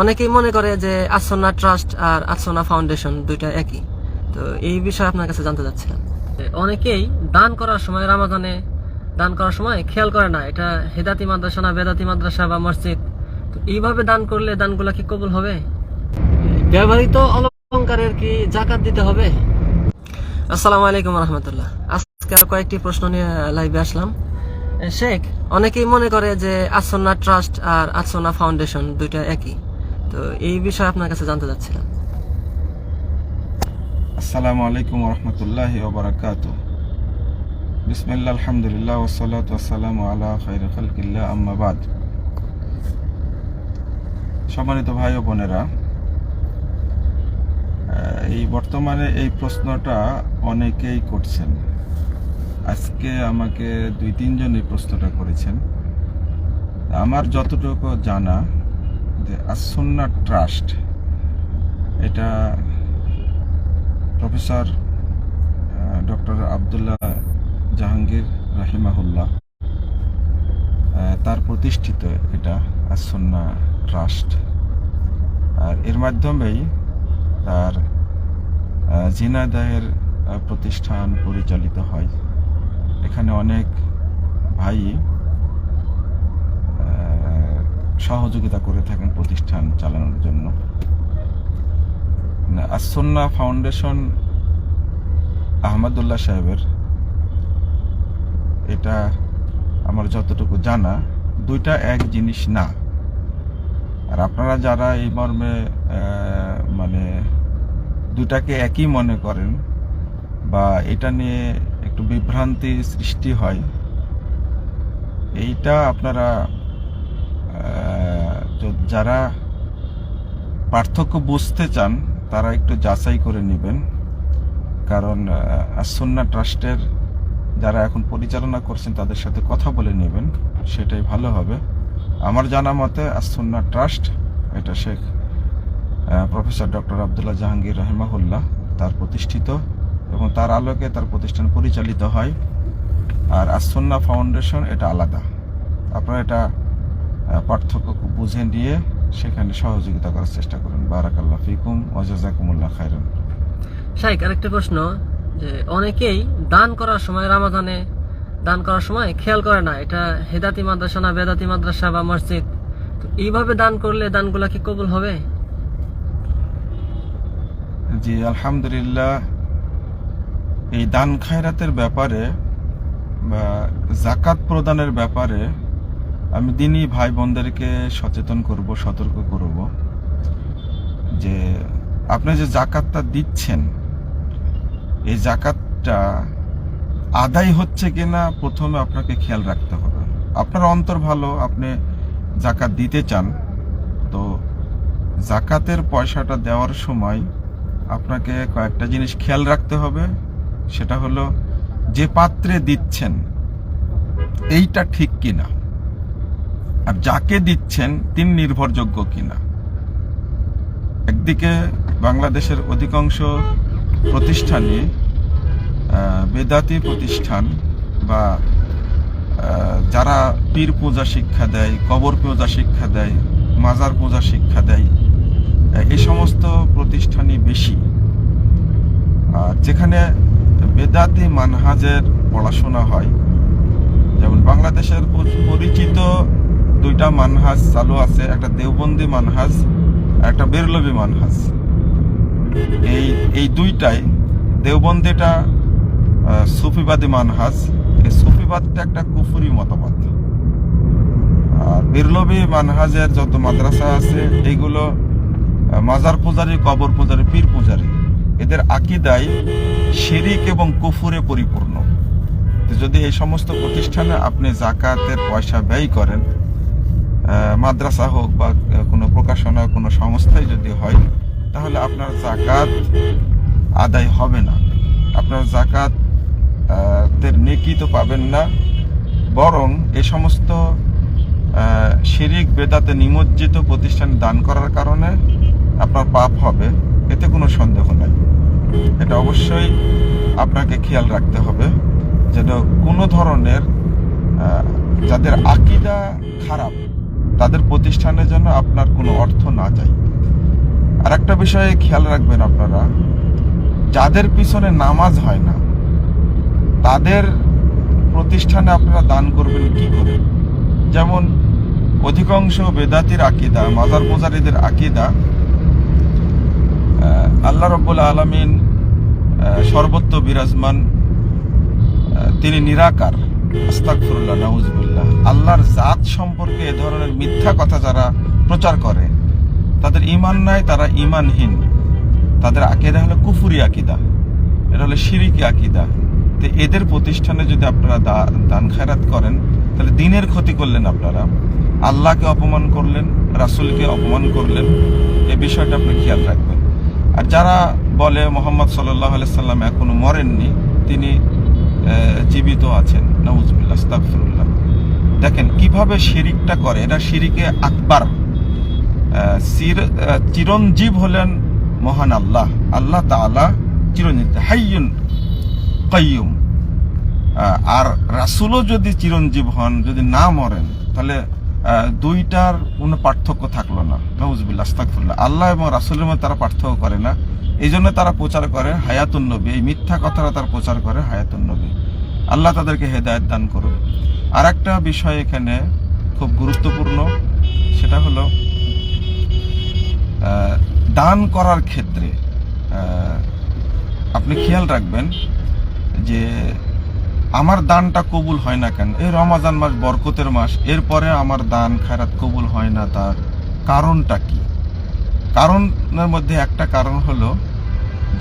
অনেকেই মনে করে যে আসনা ট্রাস্ট আর আসনা ফাউন্ডেশন দুইটা একই। তো এই বিষয়ে আপনার কাছে জানতে চাচ্ছিলাম। অনেকেই দান করার সময় রামাজানে দান করার সময় খেয়াল করে না, এটা হেদাতি মাদ্রাসা না বেদাতি মাদ্রাসা বা মসজিদ। তো এইভাবে দান করলে দানগুলা কি কবুল হবে? ব্যবহৃত অলঙ্কারের কি জাকাত দিতে হবে? আসসালামু আলাইকুম রহমতুল্লাহ। আজকে আর কয়েকটি প্রশ্ন নিয়ে লাইভে আসলাম। শেখ, অনেকেই মনে করে যে আসনা ট্রাস্ট আর আসনা ফাউন্ডেশন দুইটা একই। তো এই বিষয়ে আপনার কাছে জানতে চাচ্ছিলাম। আসসালামু আলাইকুম রহমতুল্লাহ ওবরাকাত বিসমিল্লা আলহামদুলিল্লাহ ওসালাত ওসালাম আলা খাইর খালকিল্লাহ আম্মাবাদ সম্মানিত ভাই ও বোনেরা এই বর্তমানে এই প্রশ্নটা অনেকেই করছেন। আজকে আমাকে দুই তিনজন এই প্রশ্নটা করেছেন। আমার যতটুকু জানা যে আসন্না ট্রাস্ট, এটা প্রফেসর ডক্টর আবদুল্লাহ জাহাঙ্গীর রাহিমাহুল্লাহ তার প্রতিষ্ঠিত এটা আসন্না ট্রাস্ট। আর এর মাধ্যমেই তার ঝিনাইদহের প্রতিষ্ঠান পরিচালিত হয়। এখানে অনেক ভাই সহযোগিতা করে থাকেন প্রতিষ্ঠান চালানোর জন্য। আসন্না ফাউন্ডেশন আহমদুল্লাহ সাহেবের। এটা আমার যতটুকু জানা, দুইটা এক জিনিস না। আর আপনারা যারা এই মর্মে মানে দুটাকে একই মনে করেন বা এটা নিয়ে একটু বিভ্রান্তি সৃষ্টি হয়, এইটা আপনারা যারা পার্থক্য বুঝতে চান, তারা একটু যাচাই করে নেবেন। কারণ আসন্না ট্রাস্টের যারা এখন পরিচালনা করছেন, তাদের সাথে কথা বলে নেবেন, সেটাই ভালো হবে। আমার জানা মতে আসন্না ট্রাস্ট এটা শেখ প্রফেসর ডক্টর আবদুল্লাহ জাহাঙ্গীর রহমাহুল্লাহ, তার প্রতিষ্ঠিত এবং তার আলোকে তার প্রতিষ্ঠান পরিচালিত হয়। আর আসন্না ফাউন্ডেশন এটা আলাদা। আপনারা এটা পার্থক্য বুঝে নিয়ে সেখানে সহযোগিতা করার চেষ্টা করুন। বারাকাল্লাহ ফিকুম ওয়াজাজাকুমুল্লাহ খাইরান শাইক আরেকটা প্রশ্ন যে অনেকেই দান করার সময় রামাজানে দান করার সময় খেয়াল করে না এটা হেদাতি মাদ্রাসা না বেদাতি মাদ্রাসা বা মসজিদ। তো এইভাবে দান করলে দানগুলা কি কবুল হবে? জি আলহামদুলিল্লাহ। এই দান খায়রাতের ব্যাপারে বা জাকাত প্রদানের ব্যাপারে আমি দিনই ভাই বোনদেরকে সচেতন করব, সতর্ক করব যে আপনি যে জাকাতটা দিচ্ছেন, এই জাকাতটা আদায় হচ্ছে কিনা প্রথমে আপনাকে খেয়াল রাখতে হবে। আপনার অন্তর ভালো, আপনি জাকাত দিতে চান, তো জাকাতের পয়সাটা দেওয়ার সময় আপনাকে কয়েকটা জিনিস খেয়াল রাখতে হবে, সেটা হলো যে পাত্রে দিচ্ছেন, এইটা ঠিক কিনা? আর যাকে দিচ্ছেন তিনি নির্ভরযোগ্য কিনা? একদিকে বাংলাদেশের অধিকাংশ প্রতিষ্ঠানই আহ, বেদাতি প্রতিষ্ঠান বা যারা পীর পূজা শিক্ষা দেয় কবর পূজা শিক্ষা দেয় মাজার পূজা শিক্ষা দেয় এই সমস্ত প্রতিষ্ঠানই বেশি। আর যেখানে বেদাতি মানহাজের পড়াশোনা হয় যেমন বাংলাদেশের পরিচিত দুইটা মানহাজ চালু আছে, একটা দেওবন্দি মানহাজ, একটা বেরলবি মানহাজ। এই এই দুইটাই দেওবন্দিটা সুফিবাদী মানহাজ। এই সুফিবাদটা একটা কুফুরি মতবাদ। আর বিরলবী মানহাজের যত মাদ্রাসা আছে, এইগুলো মাজার পূজারী, কবর পূজারী, পীর পূজারী, এদের আকিদায় শিরিক এবং কুফুরে পরিপূর্ণ। যদি এই সমস্ত প্রতিষ্ঠানে আপনি জাকাতের পয়সা ব্যয় করেন মাদ্রাসা হোক বা কোনো প্রকাশনা, কোনো সংস্থায় যদি হয়, তাহলে আপনার জাকাত আদায় হবে না। আপনার জাকাত দের নেকি তো পাবেন না, বরং এ সমস্ত শিরিক, বেদাতে, নিমজ্জিত প্রতিষ্ঠান দান করার কারণে আপনার পাপ হবে, এতে কোনো সন্দেহ নাই। এটা অবশ্যই আপনাকে খেয়াল রাখতে হবে, যেন কোনো ধরনের যাদের আকিদা খারাপ তাদের প্রতিষ্ঠানের জন্য আপনার কোনো অর্থ না যায় আর একটা বিষয়ে খেয়াল রাখবেন আপনারা, যাদের পিছনে নামাজ হয় না, তাদের প্রতিষ্ঠানে আপনারা দান করবেন কি করে? যেমন, অধিকাংশ বেদাতির আকিদা, মাজার পূজারীদের আকিদা আল্লাহ রব্বুল আলমিন সর্বত্র বিরাজমান তিনি নিরাকার। আস্তাগফিরুল্লাহ, নাউজুবিল্লাহ। আল্লাহর জাত সম্পর্কে এ ধরনের মিথ্যা কথা যারা প্রচার করে, তাদের ইমান নাই, তারা ইমানহীন তাদের আকিদা হলো কুফুরি আকিদা। এটা হলো শিরিকি আকিদা। তো এদের প্রতিষ্ঠানে যদি আপনারা দান খায়রাত করেন, তাহলে দিনের ক্ষতি করলেন আপনারা। আল্লাহকে অপমান করলেন, রাসূলকে অপমান করলেন এই বিষয়টা আপনি খেয়াল রাখবেন। আর যারা বলে মোহাম্মদ সাল্লাহ সাল্লাম এখনও মরেননি, তিনি জীবিত আছেন। আস্তাগফিরুল্লাহ। দেখেন কীভাবে শিরিকটা করে এটা শিরিকে আকবার। চিরঞ্জীব হলেন মহান আল্লাহ। আল্লাহ তাআলা চিরঞ্জীব হাইয়ুন কাইয়ুম। আহ, আর রাসূলও যদি চিরঞ্জীব হন যদি না মরেন তাহলে দুইটার কোনো পার্থক্য থাকল না। নজবিল্লা আস্তাকফুল্লাহ আল্লাহ এবং রাসূলের মধ্যে তারা পার্থক্য করে না। এই জন্য তারা প্রচার করে হায়াতুন নবী, এই মিথ্যা কথাটা তারা প্রচার করে হায়াতুন নবী। আল্লাহ তাদেরকে হেদায়েত দান করুন আর একটা বিষয় এখানে খুব গুরুত্বপূর্ণ, সেটা হলো দান করার ক্ষেত্রে আপনি খেয়াল রাখবেন যে আমার দানটা কবুল হয় না কেন? এই রমাজান মাস বরকতের মাস, এরপরে আমার দান খায়রাত কবুল হয় না তার কারণটা কি? কারণের মধ্যে একটা কারণ হলো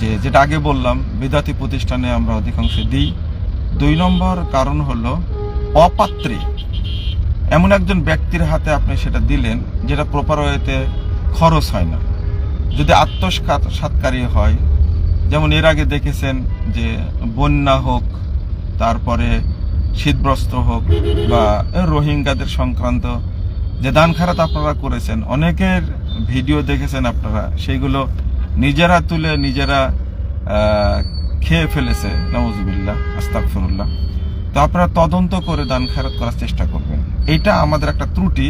যে যেটা আগে বললাম বিদাতি প্রতিষ্ঠানে আমরা অধিকাংশ দিই। দুই নম্বর কারণ হলো অপাত্রে। এমন একজন ব্যক্তির হাতে আপনি সেটা দিলেন, যেটা প্রপার ওয়েতে খরচ হয় না। যদি আত্মসাৎকারী হয়, যেমন এর আগে দেখেছেন যে বন্যা হোক, তারপরে শীতবস্ত্র হোক, বা রোহিঙ্গাদের সংক্রান্ত যে দান খারাত আপনারা করেছেন, অনেকের ভিডিও দেখেছেন আপনারা, সেইগুলো নিজেরা তুলে নিজেরা খেয়ে ফেলেছে নওয়াজবিল্লাহ আস্তাগফিরুল্লাহ। তো আপনারা তদন্ত করে দান খারাত করার চেষ্টা করবেন। এটা আমাদের একটা ত্রুটি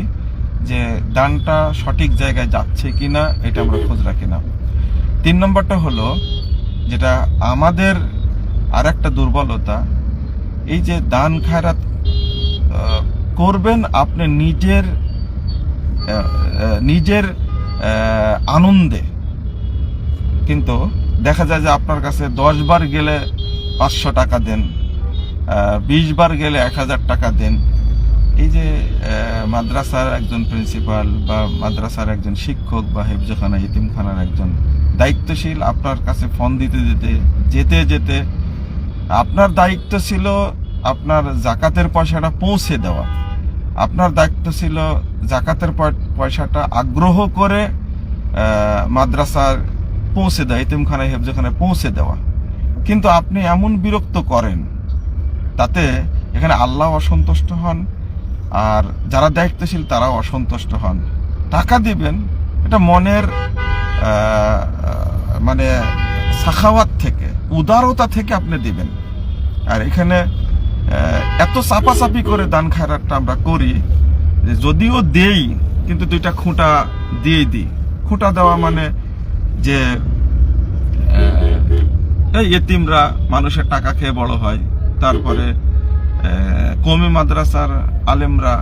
যে দানটা সঠিক জায়গায় যাচ্ছে কি না এটা আমরা খোঁজ রাখি না। তিন নম্বরটা হলো যেটা আমাদের আর একটা দুর্বলতা, এই যে দান খায়রাত করবেন আপনি নিজের নিজের আনন্দে। কিন্তু দেখা যায় যে আপনার কাছে দশ বার গেলে পাঁচশো টাকা দেন বিশ বার গেলে এক হাজার টাকা দেন। এই যে মাদ্রাসার একজন প্রিন্সিপাল বা মাদ্রাসার একজন শিক্ষক বা হেফজখানা, ইতিমখানার একজন দায়িত্বশীল আপনার কাছে ফোন দিতে যেতে যেতে যেতে আপনার দায়িত্ব ছিল আপনার জাকাতের পয়সাটা পৌঁছে দেওয়া। আপনার দায়িত্ব ছিল জাকাতের পয়- পয়সাটা আগ্রহ করে মাদ্রাসার পৌঁছে দেওয়া ইতিমখানায় হেফজখানায় পৌঁছে দেওয়া। কিন্তু আপনি এমন বিরক্ত করেন তাতে এখানে আল্লাহ অসন্তুষ্ট হন, আর যারা দায়িত্বশীল তারাও অসন্তুষ্ট হন। টাকা দিবেন, এটা মনের মানে সাখাওয়াত থেকে, উদারতা থেকে আপনি দিবেন। আর এখানে এত চাপাচাপি করে দান খায়রাতটা আমরা করি যে যদিও দেই, কিন্তু দুইটা খুঁটা দিয়ে দিই। খুঁটা দেওয়া মানে যে এই এতিমরা মানুষের টাকা খেয়ে বড় হয়। তারপরে কমি মাদ্রাসার আলেমরা,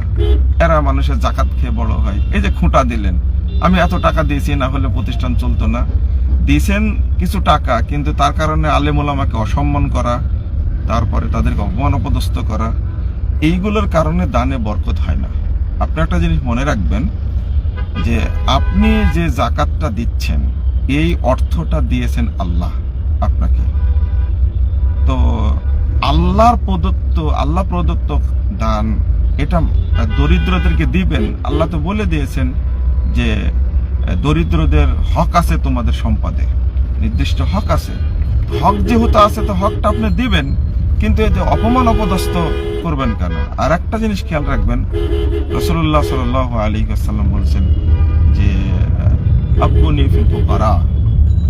এরা মানুষের জাকাত খেয়ে বড় হয়। এই যে খুঁটা দিলেন, আমি এত টাকা দিয়েছি, না হলে প্রতিষ্ঠান চলতো না। দিয়েছেন কিছু টাকা, কিন্তু তার কারণে আলেম ওলামাকে অসম্মান করা, তারপরে তাদেরকে অপমান অপদস্থ করা, এইগুলোর কারণে দানে বরকত হয় না। আপনি একটা জিনিস মনে রাখবেন, যে আপনি যে জাকাতটা দিচ্ছেন এই অর্থটা দিয়েছেন আল্লাহ আপনাকে। তো আল্লাহর প্রদত্ত, আল্লাহ প্রদত্ত দান, এটা দরিদ্রদেরকে দিবেন। আল্লাহ তো বলে দিয়েছেন যে, দরিদ্রদের হক আছে তোমাদের সম্পদে। নির্দিষ্ট হক আছে। হক যেহেতু আছে, তো হকটা আপনি দিবেন, কিন্তু এতে অপমান অপদস্থ করবেন কেন? আর একটা জিনিস খেয়াল রাখবেন রসুল্লাহ সাল আলী আসাল্লাম বলছেন আব্বুনি ফিল ফুকারা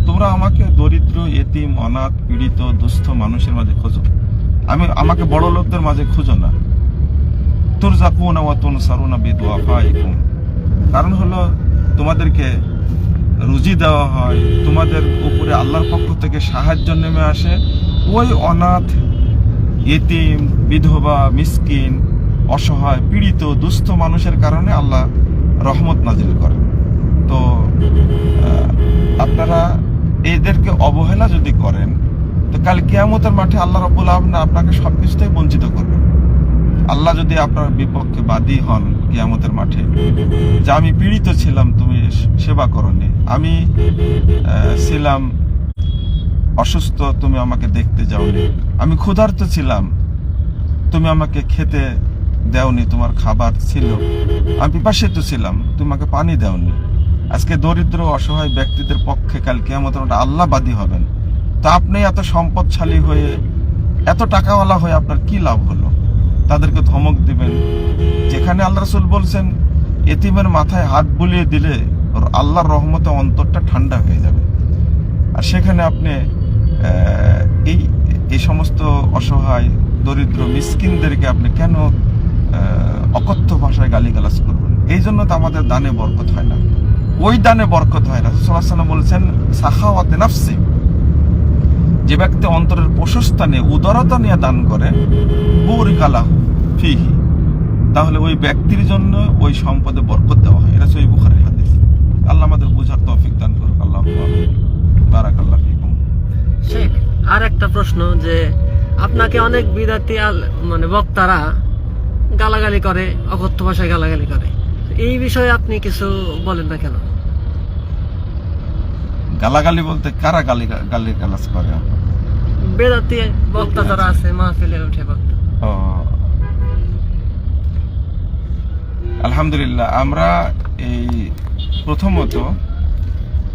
তোমরা আমাকে দরিদ্র, এতিম, অনাথ, পীড়িত, দুস্থ মানুষের মাঝে খোঁজো। আমি আমাকে বড় লোকদের মাঝে খুঁজো না। তোর জাকুনা ওয়া তুন সারুনা বিদুয়াফাইকুম কারণ হলো, তোমাদেরকে রুজি দেওয়া হয়, তোমাদের উপরে আল্লাহর পক্ষ থেকে সাহায্য নেমে আসে। ওই অনাথ, এতিম, বিধবা, মিসকিন, অসহায়, পীড়িত, দুস্থ মানুষের কারণে আল্লাহ রহমত নাজিল করেন। তো আপনারা এদেরকে অবহেলা যদি করেন, তো কাল কেয়ামতের মাঠে আল্লাহ রব্বুল আলম আপনাকে সব থেকে বঞ্চিত করবেন আল্লাহ যদি আপনার বিপক্ষে বাদী হন কেয়ামতের মাঠে, যে আমি পীড়িত ছিলাম, তুমি সেবা করনি। আমি ছিলাম অসুস্থ, তুমি আমাকে দেখতে যাওনি। আমি ক্ষুধার্ত ছিলাম, তুমি আমাকে খেতে দেওনি, তোমার খাবার ছিল। আমি পিপাসিত ছিলাম, তুমি আমাকে পানি দেওনি। আজকে দরিদ্র, অসহায় ব্যক্তিদের পক্ষে কাল কেমন আল্লাহ বাদী হবেন। তা আপনি এত সম্পদশালী হয়ে, এত টাকাওয়ালা হয়ে আপনার কি লাভ হলো? তাদেরকে ধমক দিবেন। যেখানে আল্লাহ রসুল বলছেন, এতিমের মাথায় হাত বুলিয়ে দিলে ওর আল্লাহর রহমতে অন্তরটা ঠান্ডা হয়ে যাবে। আর সেখানে আপনি এই এই সমস্ত অসহায়, দরিদ্র মিসকিনদেরকে আপনি কেন অকথ্য ভাষায় গালিগালাজ করবেন? এই জন্য তো আমাদের দানে বরকত হয় না। ওই দানে বরকত হয় না সাল্লাম বলছেন, সাখাওয়াতে নাফসি। যে ব্যক্তি অন্তরের প্রশস্তা নিয়ে উদারতা নিয়ে দান করে বুরিকালা ফিহি, তাহলে ওই ব্যক্তির জন্য ওই সম্পদে বরকত দেওয়া হয়। এটা সই বুখারের হাদিস। আল্লাহ আমাদের বুঝার তৌফিক দান করুক। আল্লাহ বারাকাল্লাহ ফিকুম। শেখ আর একটা প্রশ্ন যে আপনাকে অনেক বিদাতি মানে বক্তারা গালাগালি করে, অকথ্য ভাষায় গালাগালি করে। এই বিষয়ে আপনি কিছু বলেন না কেন? গালাগালি বলতে কারা গালি গালি গালাজ করে? বেদাতি বক্তা যারা আছে মাহফিলে উঠে বক্তা। আলহামদুলিল্লাহ আমরা এই প্রথমত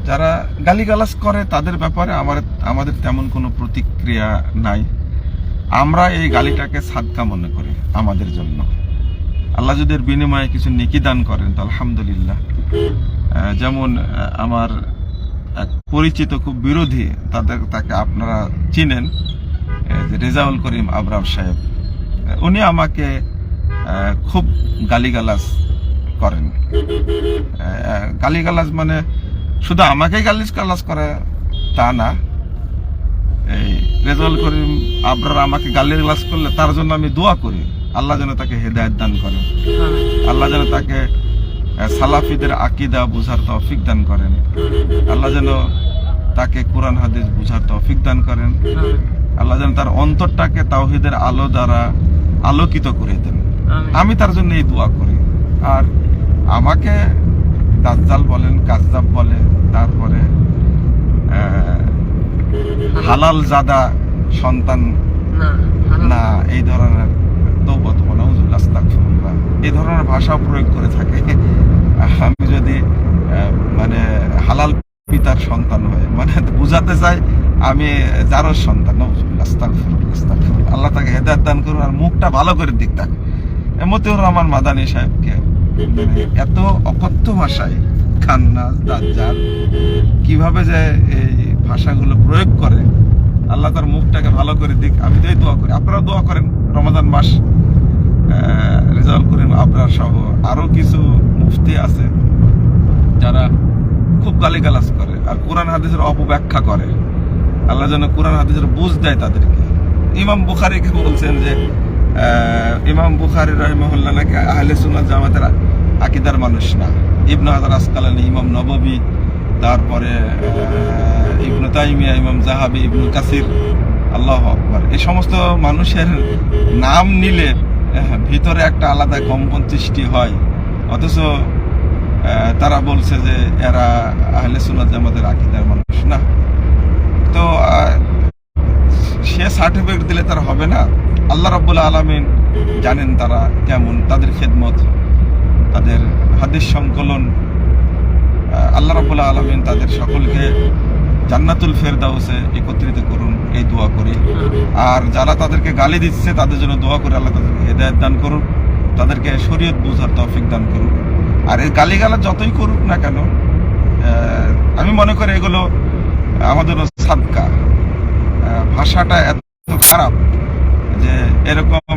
যারা গালিগালাজ করে তাদের ব্যাপারে আমার আমাদের তেমন কোনো প্রতিক্রিয়া নাই। আমরা এই গালিটাকে সাদকা মনে করি আমাদের জন্য। আল্লাহ যদি এর বিনিময়ে কিছু নেকি দান করেন, তো আলহামদুলিল্লাহ। যেমন আমার এক পরিচিত খুব বিরোধী, তাদের, তাকে আপনারা চিনেন যে রেজাউল করিম আবরার সাহেব। উনি আমাকে খুব গালিগালাজ করেন। গালিগালাজ মানে শুধু আমাকে গালিজ গালাজ করে তা না, এই রেজাউল করিম আবরার আমাকে গালিগালাজ করলে তার জন্য আমি দোয়া করি। আল্লাহ যেন তাকে হেদায়ত দান করেন। আল্লাহ যেন তাকে সালাফিদের আকিদা বুঝার তৌফিক দান করেন। আল্লাহ যেন তাকে কোরআন হাদিস বুঝার তৌফিক দান করেন। আল্লাহ যেন তার অন্তরটাকে তাওহিদের আলো দ্বারা আলোকিত করে দেন। আমি তার জন্য এই দোয়া করি। আর আমাকে দাজ্জাল বলেন কাজদাব বলে তারপরে হালাল জাদা সন্তান না এই ধরনের এই ধরনের ভাষা প্রয়োগ করে থাকে। আমি যদি মানে হালাল পিতার সন্তান হয়ে মানে বুঝাতে চাই, আমি যারও সন্তান আল্লাহ তাকে হেদায়েত দান করুন আর মুখটা ভালো করে দিক এ মতিউর রহমান মাদানী সাহেবকে মানে এত অকথ্য ভাষায় খান্নাস, দাজ্জাল, কীভাবে যে এই ভাষাগুলো প্রয়োগ করে আল্লাহ তার মুখটাকে ভালো করে দিক, আমি তো এই দোয়া করি। আপনারা দোয়া করেন রমাদান মাস রেজাল্ট করেন আপনার সহ আরও কিছু মুফতি আছে যারা খুব গালিগালাজ করে আর কোরআন হাদিসের অপব্যাখ্যা করে। আল্লাহ যেন কোরআন হাদিসের বুঝ দেয় তাদেরকে। ইমাম বুখারিকে বলছেন যে ইমাম বুখারি রহমহল্লা নাকি আহলে সুন্নাত জামাতের আকিদার মানুষ না। ইবনু হাজার আসকালানি, ইমাম নববী তারপরে ইবনু তাইমিয়া, ইমাম জাহাবি ইবনু কাসির, আল্লাহ আকবর। এই সমস্ত মানুষের নাম নিলে ভিতরে একটা আলাদা কম্পন সৃষ্টি হয়। অথচ তারা বলছে যে এরা আহলে সুন্নাত জামাতের আকিদার মানুষ না। তো সে সার্টিফিকেট দিলে তার হবে না। আল্লাহ রাব্বুল আলামিন জানেন তারা কেমন, তাদের খেদমত, তাদের হাদিস সংকলন রাব্বুল আলামিন তাদের সকলকে জান্নাতুল ফেরদাউসে একত্রিত করুন, এই দোয়া করি। আর যারা তাদেরকে গালি দিচ্ছে, তাদের জন্য দোয়া করে আল্লাহ তাদেরকে হেদায়ত দান করুন তাদেরকে শরীয়ত বুঝার তৌফিক দান করুন আর এই গালিগালা যতই করুক না কেন আমি মনে করি এগুলো আমাদের সাদকা। ভাষাটা এত খারাপ যে এরকম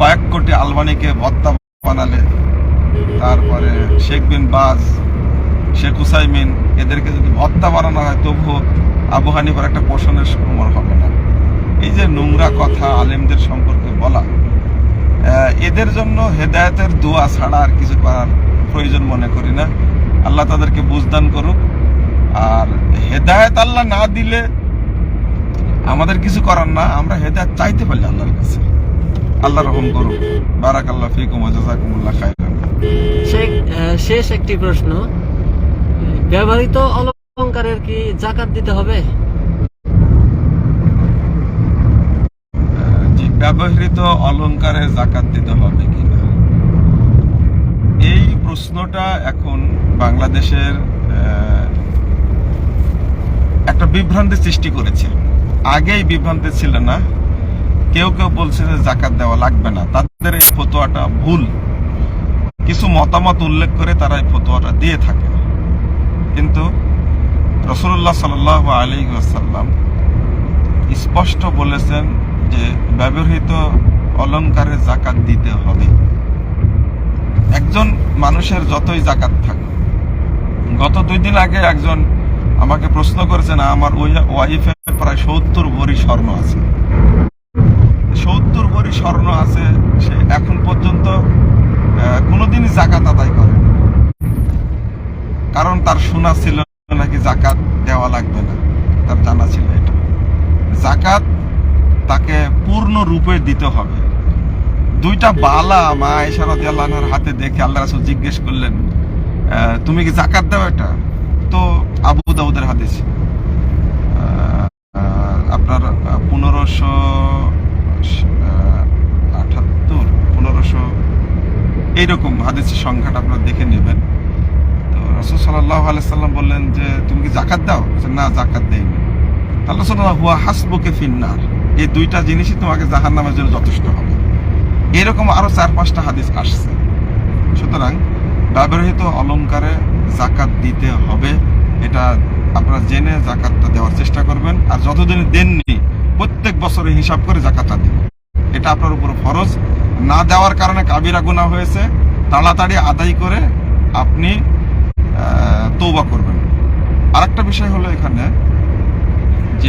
কয়েক কোটি আলবানিকে ভত্তা বানালে, তারপরে শেখ বিন বাজ শেখ হুসাইমিন এদেরকে যদি ভত্তা বাড়ানো হয়, তবুও আবু হানিফার একটা পোষণের সমান হবে না। এই যে নোংরা কথা আলেমদের সম্পর্কে বলা এদের জন্য হেদায়তের দোয়া ছাড়া আর কিছু করার প্রয়োজন মনে করি না। আল্লাহ তাদেরকে বুঝদান করুক। আর হেদায়েত আল্লাহ না দিলে আমাদের কিছু করার না, আমরা হেদায়েত চাইতে পারি আল্লাহর কাছে। আল্লাহ রহম করুক। বারাক আল্লাহ ফিকুম জাজাকুমুল্লাহ শেষ একটি প্রশ্ন। ব্যবহৃত অলংকারের কি জাকাত দিতে হবে? ব্যবহৃত অলংকারে জাকাত দিতে হবে কিনা এই প্রশ্নটা এখন বাংলাদেশের একটা বিভ্রান্তি সৃষ্টি করেছে। আগে এই বিভ্রান্তি ছিল না। কেউ কেউ বলছে যে জাকাত দেওয়া লাগবে না। তাদের এই ফতোয়াটা ভুল। কিছু মতামত উল্লেখ করে তারা এই ফতোয়াটা দিয়ে থাকে। কিন্তু রসুল্লাহ সাল আলী আসাল্লাম স্পষ্ট বলেছেন যে ব্যবহৃত অলংকারে জাকাত দিতে হবে। একজন মানুষের যতই জাকাত থাকে গত দুই দিন আগে একজন আমাকে প্রশ্ন করেছেন, আমার ওয়াইফের প্রায় সত্তর ভরি স্বর্ণ আছে। সত্তর ভরি স্বর্ণ আছে, সে এখন পর্যন্ত কোনোদিনই জাকাত আদায় করে কারণ তার শোনা ছিল নাকি জাকাত দেওয়া লাগবে না। তার জানা ছিল এটা। জাকাত তাকে পূর্ণ রূপে দিতে হবে। দুইটা বালা মা রাদিয়াল্লাহু আনহার হাতে দেখে আল্লাহ রাসূল জিজ্ঞেস করলেন তুমি কি জাকাত দাও এটা? তো আবু দাউদের হাদিস। আপনার পনেরোশো আঠাত্তর, পনেরোশো, এইরকম হাদিসের সংখ্যাটা আপনারা দেখে নেবেন। রসুল সাল্লাহ আলাইসাল্লাম বললেন যে, তুমি কি জাকাত দাও? না জাকাত দেইনি তাহলে শোনো হুয়া হাসবুকে ফিন্নার। এই দুইটা জিনিসই তোমাকে জাহান নামের জন্য যথেষ্ট হবে। এরকম আরও চার, পাঁচটা হাদিস আসছে। সুতরাং ব্যবহৃত অলংকারে জাকাত দিতে হবে। এটা আপনারা জেনে জাকাতটা দেওয়ার চেষ্টা করবেন। আর যতদিন দেননি, প্রত্যেক বছরে হিসাব করে জাকাতটা দিবেন এটা আপনার উপর ফরজ। না দেওয়ার কারণে কাবিরা গুনাহ হয়েছে। তাড়াতাড়ি আদায় করে আপনি তৌবা করবেন। আরেকটা বিষয় হলো এখানে যে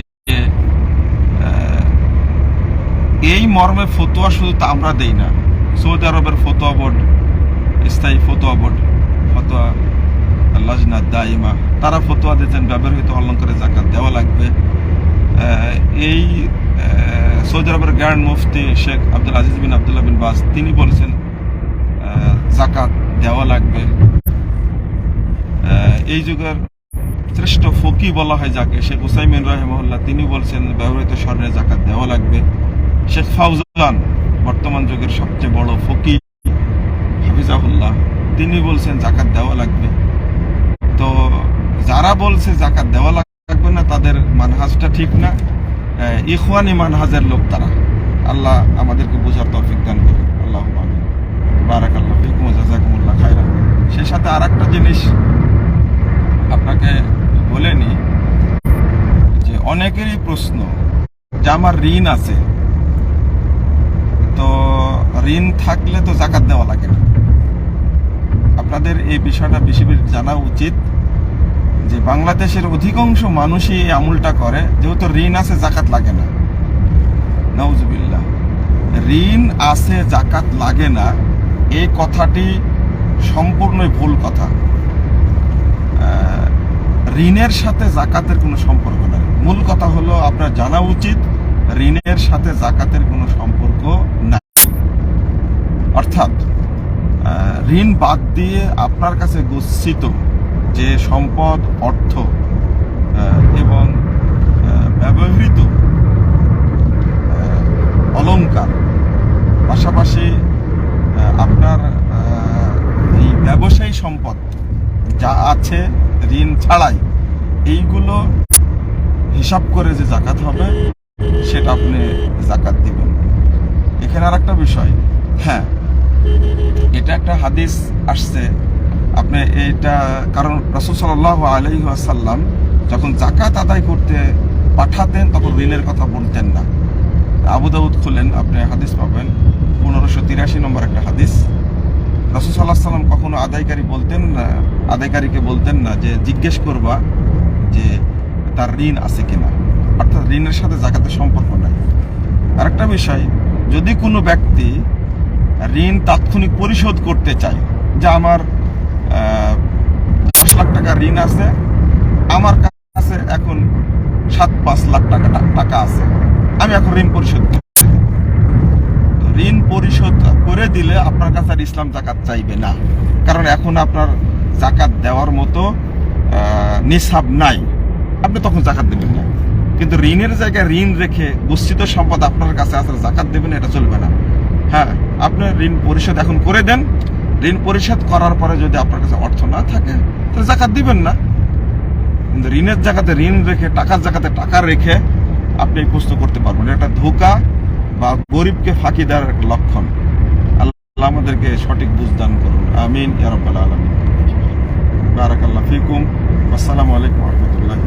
এই মর্মে ফতোয়া শুধু তা আমরা দেই না। সৌদি আরবের ফতোয়া বোর্ড, স্থায়ী ফতোয়া বোর্ড, ফতোয়া লাজনা দাইমা তারা ফতোয়া দিয়েছেন, ব্যবহৃত অলঙ্কারে জাকাত দেওয়া লাগবে। এই সৌদি আরবের গ্র্যান্ড মুফতি Sheikh Abdul Aziz bin Abdullah bin Baz, তিনি বলেছেন জাকাত দেওয়া লাগবে। এই যুগের শ্রেষ্ঠ ফকি বলা হয় যাকে, শেখ হুসাইমিন রাহেমহল্লা তিনি বলছেন, ব্যবহৃত স্বর্ণে জাকাত দেওয়া লাগবে। শেখ ফাউজান বর্তমান যুগের সবচেয়ে বড় ফকি, হাফিজাহুল্লাহ। তিনি বলছেন, জাকাত দেওয়া লাগবে। তো যারা বলছে জাকাত দেওয়া লাগবে না, তাদের মানহাজটা ঠিক না। ইখওয়ানি মানহাজের লোক তারা। আল্লাহ আমাদেরকে বোঝার তৌফিক দান করুন। আল্লাহ বারাক আল্লাহ খাইরান সেই সাথে আর একটা জিনিস আপনাকে বলে নি যে অনেকেরই প্রশ্ন যে আমার ঋণ আছে, তো ঋণ থাকলে তো জাকাত দেওয়া লাগে না। আপনাদের এই বিষয়টা বেশি বেশি জানা উচিত যে বাংলাদেশের অধিকাংশ মানুষই এই আমলটা করে, যেহেতু ঋণ আছে, জাকাত লাগে না। নাউজুবিল্লাহ, ঋণ আছে, জাকাত লাগে না, এই কথাটি সম্পূর্ণই ভুল কথা। ঋণের সাথে জাকাতের কোনো সম্পর্ক নাই। মূল কথা হলো আপনার জানা উচিত, ঋণের সাথে জাকাতের কোনো সম্পর্ক নাই। অর্থাৎ ঋণ বাদ দিয়ে আপনার কাছে গচ্ছিত যে সম্পদ, অর্থ এবং ব্যবহৃত অলঙ্কার পাশাপাশি আপনার এই ব্যবসায়ী সম্পদ যা আছে ঋণ ছাড়াই, এইগুলো হিসাব করে যে জাকাত হবে, সেটা আপনি জাকাত দিবেন। এখানে আর একটা বিষয় হ্যাঁ এটা একটা হাদিস আসছে, আপনি এটা কারণ রসুল সাল্লাহ আলহি আসাল্লাম যখন জাকাত আদায় করতে পাঠাতেন, তখন ঋণের কথা বলতেন না। আবু দাউদ খুলেন, আপনি হাদিস পাবেন, পনেরোশো তিরাশি নম্বর একটা হাদিস। রসুল সাল্লাহ সাল্লাম কখনো আদায়কারী বলতেন না, আদায়কারীকে বলতেন না যে জিজ্ঞেস করবা যে তার ঋণ আছে কিনা। অর্থাৎ ঋণের সাথে জাকাতের সম্পর্ক নাই। আরেকটা বিষয়, যদি কোনো ব্যক্তি ঋণ তাৎক্ষণিক পরিশোধ করতে চায়, যে আমার দশ লাখ টাকা ঋণ আছে, আমার কাছে এখন সাত পাঁচ লাখ টাকা টাকা আছে, আমি এখন ঋণ পরিশোধ ঋণ পরিশোধ করে দিলে আপনার কাছে আর ইসলাম জাকাত চাইবে না। কারণ এখন আপনার জাকাত দেওয়ার মতো নিসাব নাই। আপনি তখন জাকাত দেবেন না। কিন্তু ঋণের জায়গায় ঋণ রেখে গচ্ছিত সম্পদ আপনার কাছে আসলে জাকাত দেবেন, এটা চলবে না। হ্যাঁ আপনি ঋণ পরিশোধ এখন করে দেন। ঋণ পরিশোধ করার পরে যদি আপনার কাছে অর্থ না থাকে, তাহলে জাকাত দিবেন না। কিন্তু ঋণের জায়গাতে ঋণ রেখে, টাকার জায়গাতে টাকা রেখে আপনি এই প্রশ্ন করতে পারবেন এটা ধোকা বা গরিবকে ফাঁকি দেওয়ার লক্ষণ। আল্লাহ আমাদেরকে সঠিক বুঝদান করুন। আমিন, ইয়া আলমিন। বারাকাল্লাহ ফিকুম। আসসালামু আলাইকুম রাহমাতুল্লাহি